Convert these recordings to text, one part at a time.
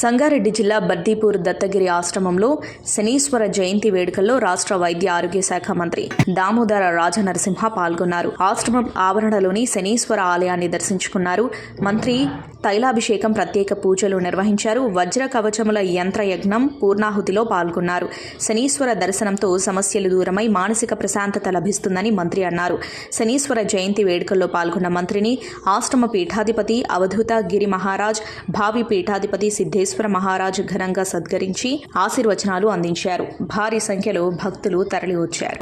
సంగారెడ్డి జిల్లా బద్దీపూర్ దత్తగిరి ఆశ్రమంలో శనీశ్వర జయంతి వేడుకల్లో రాష్ట్ర వైద్య ఆరోగ్య శాఖ మంత్రి దామోదర రాజనరసింహ పాల్గొన్నారు. ఆశ్రమం ఆవరణలోని శనీశ్వర ఆలయాన్ని దర్శించుకున్నారు. మంత్రి తైలాభిషేకం ప్రత్యేక పూజలు నిర్వహించారు. వజ్ర కవచముల యంత్రయజ్ఞం పూర్ణాహుతిలో పాల్గొన్నారు. శనీశ్వర దర్శనంతో సమస్యలు దూరమై మానసిక ప్రశాంతత లభిస్తుందని మంత్రి అన్నారు. శనీశ్వర జయంతి వేడుకల్లో పాల్గొన్న మంత్రిని ఆశ్రమ పీఠాధిపతి అవధూత గిరి మహారాజ్ భావి పీఠాధిపతి సిద్ధేశ్వర మహారాజ్ ఘనంగా సద్గరించి ఆశీర్వచనాలు అందించారు. భారీ సంఖ్యలో భక్తులు తరలివచ్చారు.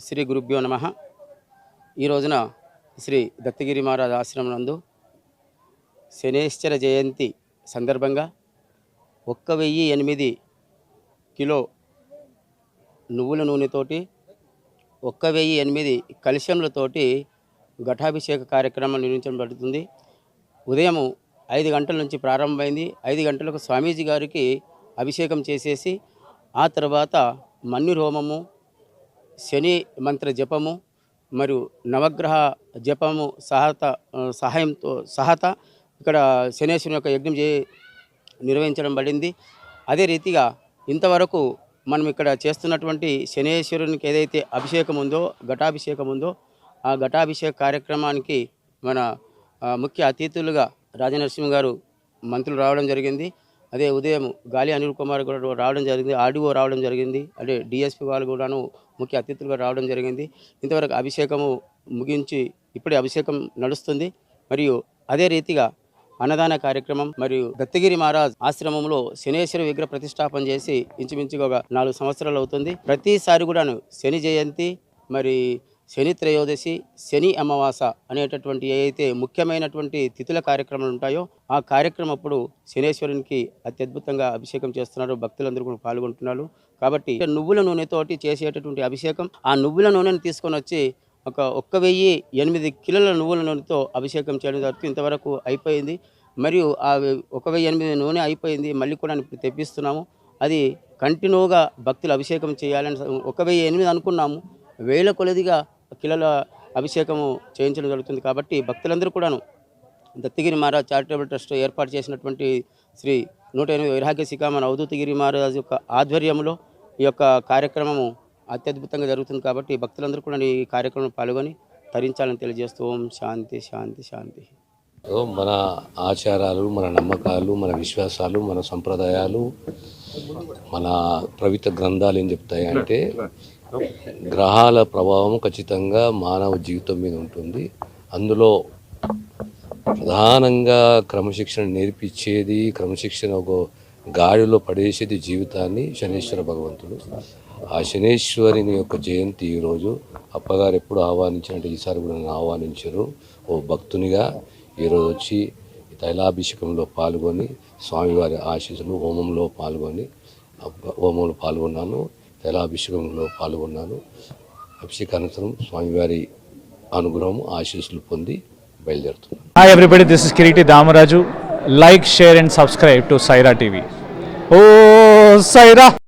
శ్రీ గురుభ్యో నమ. ఈ రోజున శ్రీ దత్తగిరి మహారాజ్ ఆశ్రమం నందు శనేశ్వర జయంతి సందర్భంగా ఒక్క వెయ్యి ఎనిమిది కిలో నువ్వుల నూనెతోటి ఒక్క వెయ్యి ఎనిమిది కలుషములతోటి ఘటాభిషేక కార్యక్రమం నిర్వహించబడుతుంది ఉదయం ఐదు గంటల నుంచి ప్రారంభమైంది. ఐదు గంటలకు స్వామీజీ గారికి అభిషేకం చేసేసి ఆ తర్వాత మన్ను హోమము శని మంత్ర జపము మరియు నవగ్రహ జపము సహత సహాయంతో సహత ఇక్కడ శనేశ్వరుని యొక్క యజ్ఞం చే నిర్వహించడం పడింది. అదే రీతిగా ఇంతవరకు మనం ఇక్కడ చేస్తున్నటువంటి శనేశ్వరునికి ఏదైతే అభిషేకం ఉందో ఘటాభిషేకం ఉందో ఆ ఘటాభిషేక కార్యక్రమానికి మన ముఖ్య అతిథులుగా రాజనరసింహ గారు మంత్రులు రావడం జరిగింది. అదే ఉదయం గాలి అనిల్ కుమార్ కూడా రావడం జరిగింది. ఆర్డీఓ రావడం జరిగింది. అదే డిఎస్పి వాళ్ళు కూడాను ముఖ్య అతిథులుగా రావడం జరిగింది. ఇంతవరకు అభిషేకము ముగించి ఇప్పుడే అభిషేకం నడుస్తుంది. మరియు అదే రీతిగా అన్నదాన కార్యక్రమం మరియు దత్తగిరి మహారాజ్ ఆశ్రమంలో శనేశ్వర విగ్రహ ప్రతిష్టాపన చేసి ఇంచుమించుగా ఒక నాలుగు సంవత్సరాలు అవుతుంది. ప్రతిసారి కూడాను శని జయంతి మరి శని త్రయోదశి శని అమావాస అనేటటువంటి ఏవైతే ముఖ్యమైనటువంటి తిథుల కార్యక్రమాలు ఉంటాయో ఆ కార్యక్రమం అప్పుడు శనేశ్వరునికి అత్యద్భుతంగా అభిషేకం చేస్తున్నారు. భక్తులందరూ కూడా పాల్గొంటున్నారు. కాబట్టి నువ్వుల నూనెతోటి చేసేటటువంటి అభిషేకం ఆ నువ్వుల నూనెను తీసుకొని వచ్చి ఒక ఒక్క వెయ్యి ఎనిమిది కిలోల నువ్వుల నూనెతో అభిషేకం చేయడం జరుగుతుంది. ఇంతవరకు అయిపోయింది. మరియు ఆ ఒక వెయ్యి ఎనిమిది నూనె అయిపోయింది. మళ్ళీ కూడా ఇప్పుడు తెప్పిస్తున్నాము. అది కంటిన్యూగా భక్తులు అభిషేకం చేయాలని ఒక వెయ్యి ఎనిమిది అనుకున్నాము. వేల కొలదిగా కిలోల అభిషేకము చేయించడం జరుగుతుంది కాబట్టి భక్తులందరూ కూడాను దత్తగిరి మహారాజ్ చారిటబుల్ ట్రస్ట్ ఏర్పాటు చేసినటువంటి శ్రీ నూట ఎనిమిది వైరాగ్య శిఖామణ అవధూతగిరి మహారాజ్ యొక్క ఆధ్వర్యంలో ఈ యొక్క కార్యక్రమము అత్యద్భుతంగా జరుగుతుంది కాబట్టి భక్తులందరూ కూడా ఈ కార్యక్రమంలో పాల్గొని తరించాలని తెలియజేస్తూ ఓం శాంతి శాంతి శాంతి. సో మన ఆచారాలు మన నమ్మకాలు మన విశ్వాసాలు మన సంప్రదాయాలు మన ప్రవిత గ్రంథాలు ఏం చెప్తాయి అంటే గ్రహాల ప్రభావం ఖచ్చితంగా మానవ జీవితం మీద ఉంటుంది. అందులో ప్రధానంగా క్రమశిక్షణ నేర్పించేది క్రమశిక్షణ ఒక గాడిలో పడేసేది జీవితాన్ని శనేశ్వర భగవంతుడు. ఆ శనేశ్వరిని యొక్క జయంతి ఈరోజు అప్పగారు ఎప్పుడు ఆహ్వానించారంటే ఈసారి కూడా నన్ను ఆహ్వానించారు. ఓ భక్తునిగా ఈరోజు వచ్చి తైలాభిషేకంలో పాల్గొని స్వామివారి ఆశీస్సులు హోమంలో పాల్గొని హోమంలో పాల్గొన్నాను తైలాభిషేకంలో పాల్గొన్నాను. అభిషేకానంతరం స్వామివారి అనుగ్రహం ఆశీస్సులు పొంది బయలుదేరుతున్నాను. Hi everybody this is Kiriti Damaraju like share and subscribe to Saira TV Oh, say Saida.